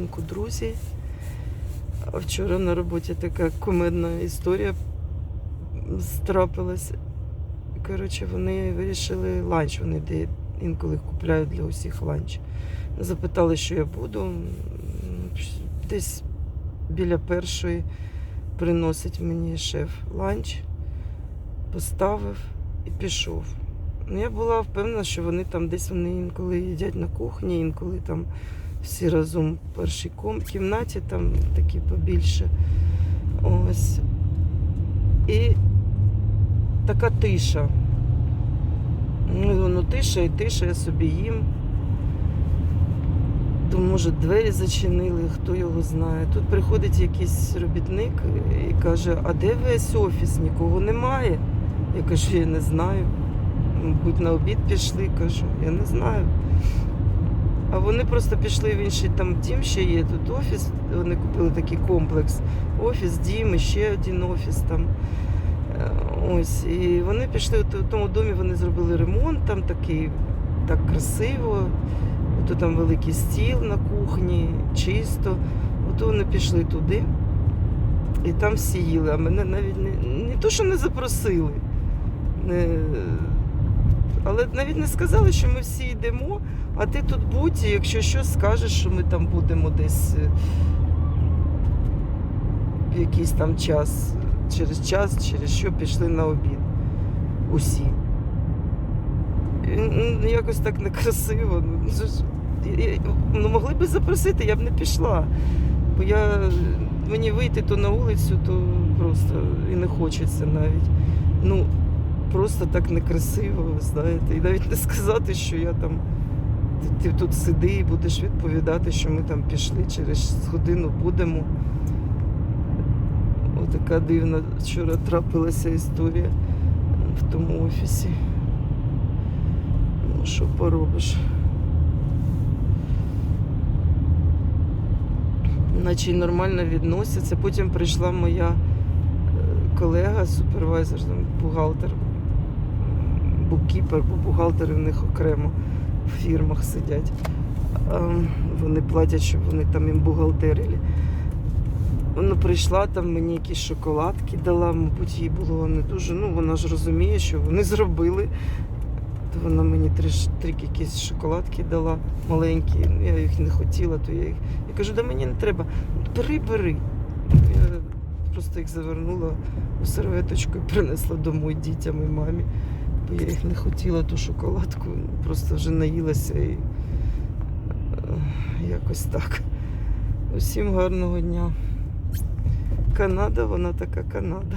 ранку, друзі. Вчора на роботі така кумедна історія трапилась. Коротше, вони вирішили ланч. Вони де інколи купляють для усіх ланч. Запитали, що я буду. Десь біля першої приносить мені шеф ланч, поставив і пішов. Ну, я була впевнена, що вони там десь вони інколи їдять на кухні, інколи там всі разом в першій кімнаті, там такі побільше. Ось. І така тиша. Ну, тиша і тиша, я собі їм. То, може, двері зачинили, хто його знає. Тут приходить якийсь робітник і каже, а де весь офіс? Нікого немає. Я кажу, я не знаю. Мабуть, на обід пішли, кажу, я не знаю. А вони просто пішли в інший там дім, ще є тут офіс. Вони купили такий комплекс. Офіс, дім, і ще один офіс там. Е, Ось. І вони пішли в тому домі, вони зробили ремонт, там такий так красиво. Ото там великий стіл на кухні, чисто. Ото вони пішли туди. І там всі а мене навіть не, не то, що не запросили. Не, але навіть не сказали, що ми всі йдемо, а ти тут будь, і якщо що, скажеш, що ми там будемо десь е, в якийсь там час, через час, через що пішли на обід. Усі. Ну, Якось так некрасиво. Ну, і- Ну, могли б запросити, я б не пішла. Бо я мені вийти то на вулицю, то просто і не хочеться навіть. Ну, просто так некрасиво, ви знаєте. І навіть не сказати, що я там. Ти, тут сиди і будеш відповідати, що ми там пішли через годину будемо. Отака дивна вчора трапилася історія в тому офісі. Ну, що поробиш? Наче й нормально відносяться. Потім прийшла моя е, колега, супервайзер, бухгалтер, буккіпер, бо бухгалтери в них окремо в фірмах сидять. Вони платять, щоб вони там їм бухгалтерили. Вона прийшла, там мені якісь шоколадки дала, мабуть, їй було не дуже. Ну, вона ж розуміє, що вони зробили. То вона мені три, три якісь шоколадки дала маленькі. Я їх не хотіла, то я їх. Я кажу, да мені не треба. «Ну, Бери, бери. Я просто їх завернула у серветочку і принесла домой дітям і мамі. Бо я їх не хотіла, ту шоколадку. Просто вже наїлася і е, якось так. Усім гарного дня. Канада, вона така Канада.